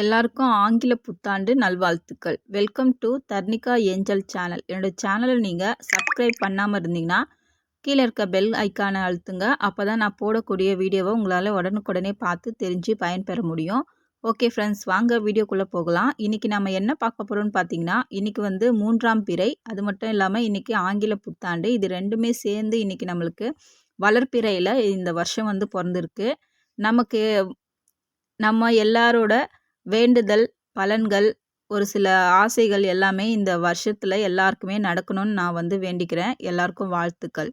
எல்லாருக்கும் ஆங்கில புத்தாண்டு நல்வாழ்த்துக்கள். Welcome to Tharnika angel channel என்னோடய சேனலை நீங்கள் சப்ஸ்கிரைப் பண்ணாமல் இருந்தீங்கன்னா கீழே இருக்க பெல் ஐக்கானை அழுத்துங்க. அப்போ தான் நான் போடக்கூடிய வீடியோவை உங்களால் உடனுக்குடனே பார்த்து தெரிஞ்சு பயன்பெற முடியும். ஓகே ஃப்ரெண்ட்ஸ் வாங்க வீடியோக்குள்ளே போகலாம். இன்றைக்கி நம்ம என்ன பார்க்க போகிறோம்னு பார்த்தீங்கன்னா இன்றைக்கி வந்து மூன்றாம் பிறை. அது மட்டும் இல்லாமல் இன்றைக்கி ஆங்கில புத்தாண்டு. இது ரெண்டுமே சேர்ந்து இன்றைக்கி நம்மளுக்கு வளர்ப்பிறையில் இந்த வருஷம் வந்து பிறந்திருக்கு. நமக்கு நம்ம எல்லாரோட வேண்டுதல் பலன்கள் ஒரு சில ஆசைகள் எல்லாமே இந்த வருஷத்தில் எல்லாருக்குமே நடக்கணும்னு நான் வந்து வேண்டிக்கிறேன். எல்லாருக்கும் வாழ்த்துக்கள்.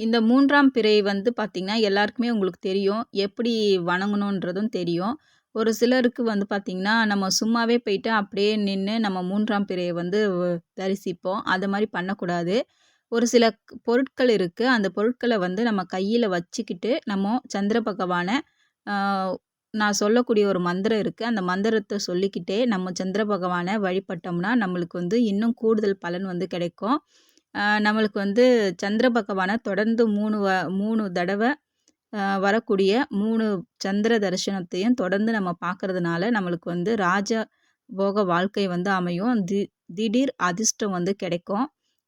இந்த மூன்றாம் பிறை வந்து பார்த்திங்கன்னா எல்லாருக்குமே உங்களுக்கு தெரியும். எப்படி வணங்கணுன்றதும் தெரியும். ஒரு சிலருக்கு வந்து பார்த்திங்கன்னா நம்ம சும்மாவே போயிட்டு அப்படியே நின்று நம்ம மூன்றாம் பிறையை வந்து தரிசிப்போம். அது மாதிரி பண்ணக்கூடாது. ஒரு சில பொருட்கள் இருக்குது அந்த பொருட்களை வந்து நம்ம கையில் வச்சுக்கிட்டு நம்ம சந்திர பகவானை நான் சொல்லக்கூடிய ஒரு மந்திரம் இருக்குது அந்த மந்திரத்தை சொல்லிக்கிட்டே நம்ம சந்திர பகவானை வழிபட்டோம்னா நம்மளுக்கு வந்து இன்னும் கூடுதல் பலன் வந்து கிடைக்கும். நம்மளுக்கு வந்து சந்திர பகவானை தொடர்ந்து மூணு வ மூணு தடவை வரக்கூடிய மூணு சந்திர தரிசனத்தையும் தொடர்ந்து நம்ம பார்க்கறதுனால நம்மளுக்கு வந்து ராஜ போக வாழ்க்கை வந்து அமையும். தி திடீர் அதிர்ஷ்டம் வந்து கிடைக்கும்.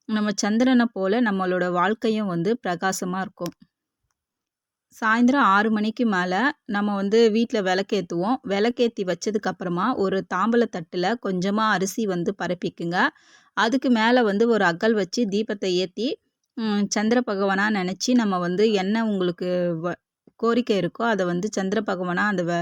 நம்ம சந்திரனை போல் நம்மளோட வாழ்க்கையும் வந்து பிரகாசமாக இருக்கும். சாயந்தரம் ஆறு மணிக்கு மேலே நம்ம வந்து வீட்டில் விளக்கேற்றுவோம் விளக்கேற்றி வச்சதுக்கப்புறமா ஒரு தாம்பல தட்டில் கொஞ்சமாக அரிசி வந்து பரப்பிக்குங்க. அதுக்கு மேலே வந்து ஒரு அகல் வச்சு தீபத்தை ஏற்றி சந்திர பகவானாக நினச்சி நம்ம வந்து என்ன உங்களுக்கு வ கோரிக்கை இருக்கோ அதை வந்து சந்திர பகவானாக அந்த வ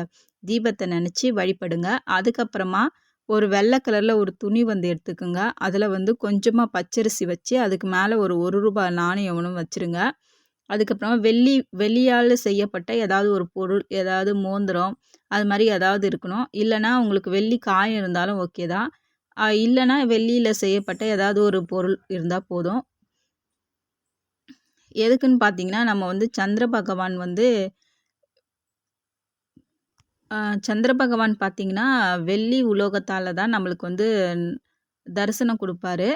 தீபத்தை நினச்சி வழிபடுங்க. அதுக்கப்புறமா ஒரு வெள்ளை கலரில் ஒரு துணி வந்து எடுத்துக்கோங்க. அதில் வந்து கொஞ்சமாக பச்சரிசி வச்சு அதுக்கு மேலே ஒரு ஒரு ரூபாய் நாணயம் ஒன்று வச்சுருங்க. அதுக்கப்புறமா வெள்ளி வெள்ளியால் செய்யப்பட்ட ஏதாவது ஒரு பொருள் ஏதாவது மோந்திரம் அது மாதிரி ஏதாவது இருக்கணும். இல்லைனா உங்களுக்கு வெள்ளி காயம் இருந்தாலும் ஓகே தான். இல்லைனா வெள்ளியில் செய்யப்பட்ட ஏதாவது ஒரு பொருள் இருந்தால் போதும். எதுக்குன்னு பார்த்தீங்கன்னா நம்ம வந்து சந்திர பகவான் வந்து சந்திர பகவான் பார்த்திங்கன்னா வெள்ளி உலோகத்தால் தான் நம்மளுக்கு வந்து தரிசனம் கொடுப்பாரு.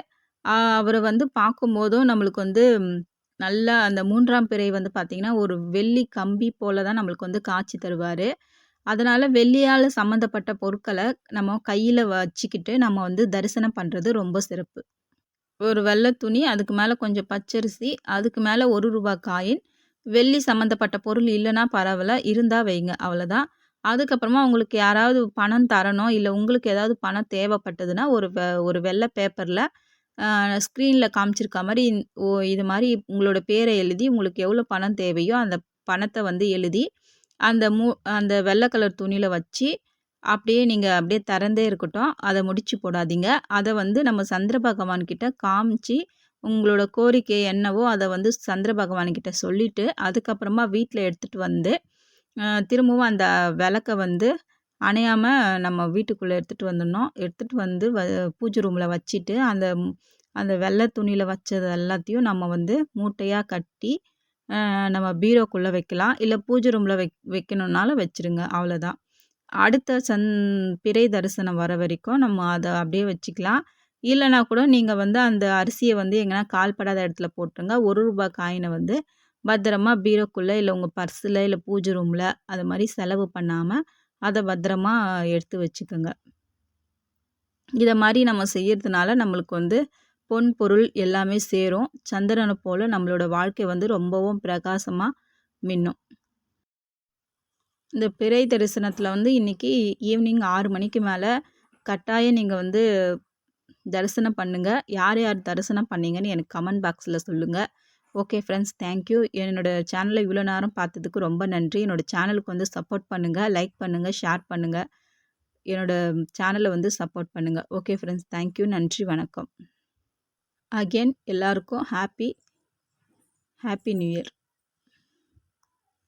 அவரை வந்து பார்க்கும்போதும் நம்மளுக்கு வந்து நல்லா அந்த மூன்றாம் பிறை வந்து பார்த்திங்கன்னா ஒரு வெள்ளி கம்பி போல தான் நம்மளுக்கு வந்து காட்சி தருவார். அதனால் வெள்ளியால் சம்மந்தப்பட்ட பொருட்களை நம்ம கையில் வச்சுக்கிட்டு நம்ம வந்து தரிசனம் பண்ணுறது ரொம்ப சிறப்பு. ஒரு வெள்ளை துணி அதுக்கு மேலே கொஞ்சம் பச்சரிசி அதுக்கு மேலே ஒரு ரூபா காயின். வெள்ளி சம்மந்தப்பட்ட பொருள் இல்லைன்னா பரவாயில்ல இருந்தால் வைங்க அவ்வளோதான் அதுக்கப்புறமா உங்களுக்கு யாராவது பணம் தரணும் இல்லை உங்களுக்கு ஏதாவது பணம் தேவைப்பட்டதுன்னா ஒரு வெ ஒரு வெள்ளை பேப்பரில் ஸ்க்ரீனில் காமிச்சிருக்க மாதிரி ஓ இது மாதிரி உங்களோட பேரை எழுதி உங்களுக்கு எவ்வளோ பணம் தேவையோ அந்த பணத்தை வந்து எழுதி அந்த மூ அந்த வெள்ளை கலர் துணியில் வச்சு அப்படியே நீங்கள் அப்படியே திறந்தே இருக்கட்டும். அதை முடிச்சு போடாதீங்க. அதை வந்து நம்ம சந்திர பகவான்கிட்ட காமிச்சு உங்களோட கோரிக்கை என்னவோ அதை வந்து சந்திர பகவான்கிட்ட சொல்லிவிட்டு அதுக்கப்புறமா வீட்டில் எடுத்துகிட்டு வந்து திரும்பவும் அந்த விளக்க வந்து அணையாமல் நம்ம வீட்டுக்குள்ளே எடுத்துகிட்டு வந்துடணும். எடுத்துகிட்டு வந்து வ பூஜை ரூமில் வச்சுட்டு அந்த அந்த வெள்ளை துணியில் வச்சது எல்லாத்தையும் நம்ம வந்து மூட்டையாக கட்டி நம்ம பீரோக்குள்ளே வைக்கலாம். இல்லை பூஜை ரூமில் வைக் வைக்கணுன்னாலும் வச்சுருங்க. அவ்வளோதான் அடுத்த சந் பிறை தரிசனம் வர வரைக்கும் நம்ம அதை அப்படியே வச்சுக்கலாம். இல்லைனா கூட நீங்கள் வந்து அந்த அரிசியை வந்து எங்கன்னா கால்படாத இடத்துல போட்டுருங்க. ஒரு ரூபாய் காயினை வந்து பத்திரமா பீரோக்குள்ளே இல்லை உங்கள் பர்ஸில் இல்லை பூஜை ரூமில் அது மாதிரி செலவு பண்ணாமல் அதை பத்திரமா எடுத்து வச்சுக்கோங்க. இதை மாதிரி நம்ம செய்கிறதுனால நம்மளுக்கு வந்து பொன் பொருள் எல்லாமே சேரும். சந்திரனை போல் நம்மளோட வாழ்க்கை வந்து ரொம்பவும் பிரகாசமாக மின்னும். இந்த பிறை தரிசனத்தில் வந்து இன்றைக்கி ஈவினிங் ஆறு மணிக்கு மேலே கட்டாயம் நீங்கள் வந்து தரிசனம் பண்ணுங்கள் யார் யார் தரிசனம் பண்ணீங்கன்னு எனக்கு கமெண்ட் பாக்ஸில் சொல்லுங்கள் ஓகே ஃப்ரெண்ட்ஸ் தேங்க்யூ என்னோடய சேனலை இவ்வளோ நேரம் பார்த்ததுக்கு ரொம்ப நன்றி. என்னோடய சேனலுக்கு வந்து சப்போர்ட் பண்ணுங்கள் லைக் பண்ணுங்கள் ஷேர் பண்ணுங்கள் என்னோடய சேனலை வந்து சப்போர்ட் பண்ணுங்கள் ஓகே ஃப்ரெண்ட்ஸ் தேங்க்யூ நன்றி வணக்கம். அகெயின் எல்லாருக்கும் ஹாப்பி ஹாப்பி நியூ இயர்